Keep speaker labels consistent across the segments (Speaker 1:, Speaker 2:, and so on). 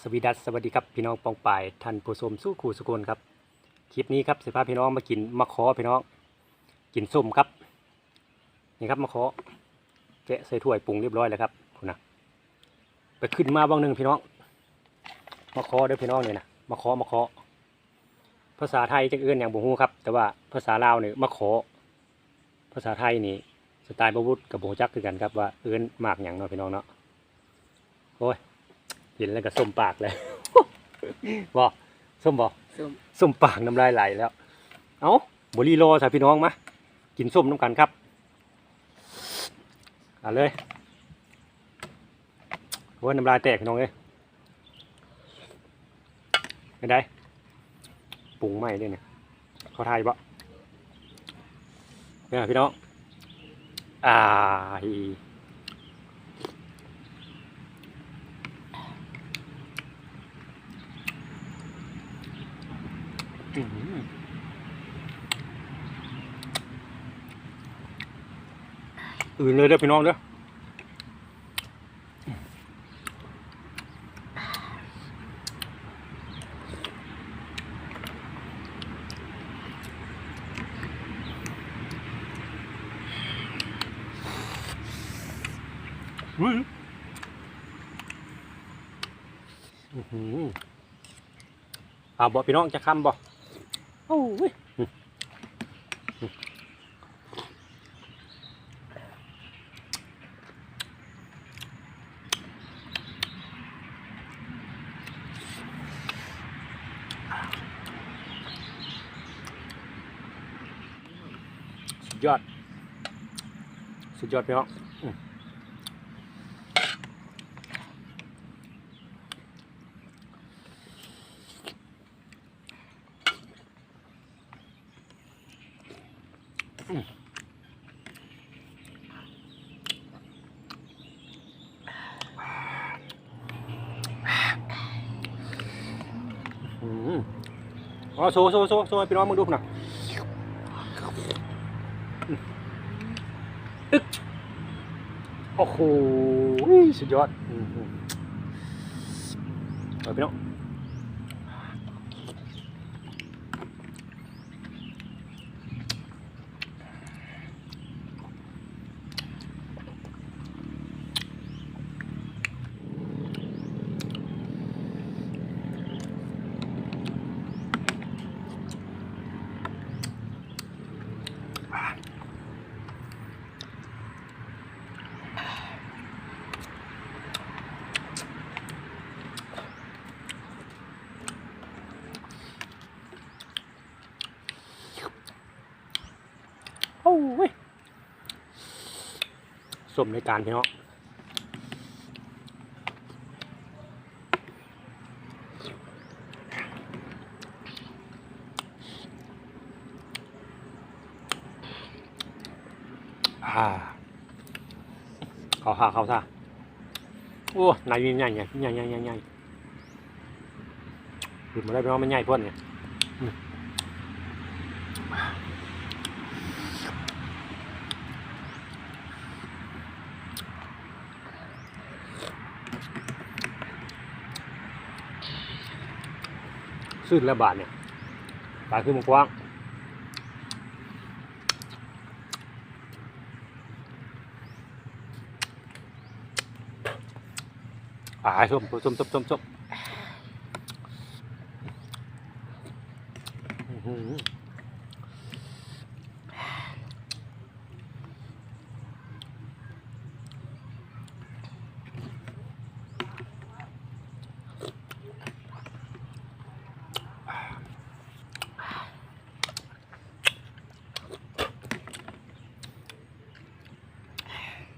Speaker 1: สวีดัสสวัสดีครับพี่น้องปองปายท่านผู้ชมสู้ขู่สุลครับคลิปนี้ครับสิพาพี่น้องมากินมะขอพี่น้องกินส้มครับนี่ครับมะขอแกะใส่ถ้วยปรุงเรียบร้อยแล้วครับคุณนะไปขึ้นมาบ้างหนึ่งพี่น้องมะขอเด้อพี่น้องเนี่ยนะมะขอมะขอภาษาไทยจะเอื้อนอย่างบ่ฮู้ครับ แต่ว่าภาษาลาวเนี่ยมะขอภาษาไทยนี่สไตล์บวุฒกับโบจักคือกันครับว่าเอื้อนมากอย่างเนาะพี่น้องเนาะโอ้ย เห็นแล้วก็ส้มปากเลยบอส้มบอ
Speaker 2: ส้ม
Speaker 1: ส้มปากน้ำลายไหลแล้ว เอาบรีโลสาพี่น้องมากินส้มน้ำกันครับเอาเลยโอ้ยน้ำลายแตกพี่น้องเอ้ยไม่ได้ปรุงไม่ด้วยเนี่ยเขาทายบ่เนี่ยพี่น้องอ่า อีอื้อหืออื่นเลยเด้อพี่น้องเด้ออื้ออื้อหือเอาบ่พี่น้องจะคำบ่ โอ้ยสุดยอด สุดยอดพี่น้องอืมอืม อ๋อโซ่โซ่โซ่โซ่ให้พี่น้องมึงดูหน่อยอึ๊กโอ้โหสุดยอดอืมอืมเอาพี่น้อง โอ้ยสมในการพี่น้องอ่าเขาหาเขาซะโอ้นายใหญ่ใหญ่ใหญ่ใหญ่ใหญ่ใหญ่หยุดมาได้เพี่น้องมันใหญ่พ่นเนี่ยอืม ขึ้นแล้วบาทเนี่ยปลาขึ้นมากว้างอ่าส้มส้มส้มส้มส้มอือ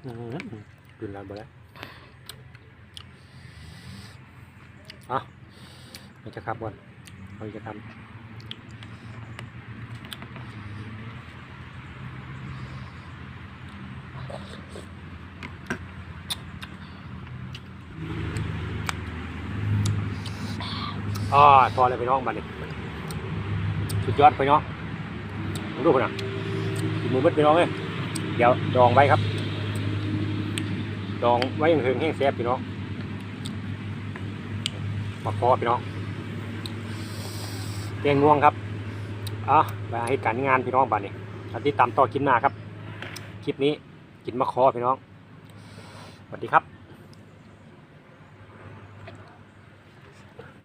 Speaker 1: กินแล้วบ่ได้อะเราจะขับบอลเราจะทำอ่าพอเลยไปน้องมาเลยสุดยอดไปน้องลองดูคนน่ะกินมือมืดไปน้องเลยเดี๋ยวดองไว้ครับ องไว้ยังเฮงแห้งแซ่บพี่น้องมาคอพี่น้องเตียงง่วงครับอะไปหาเหตุการงานพี่น้องบ้านนี้อาทิตย์ตามต่อคลิปหน้าครับ คลิปนี้กินมะคอพี่น้องสวัสดีครับ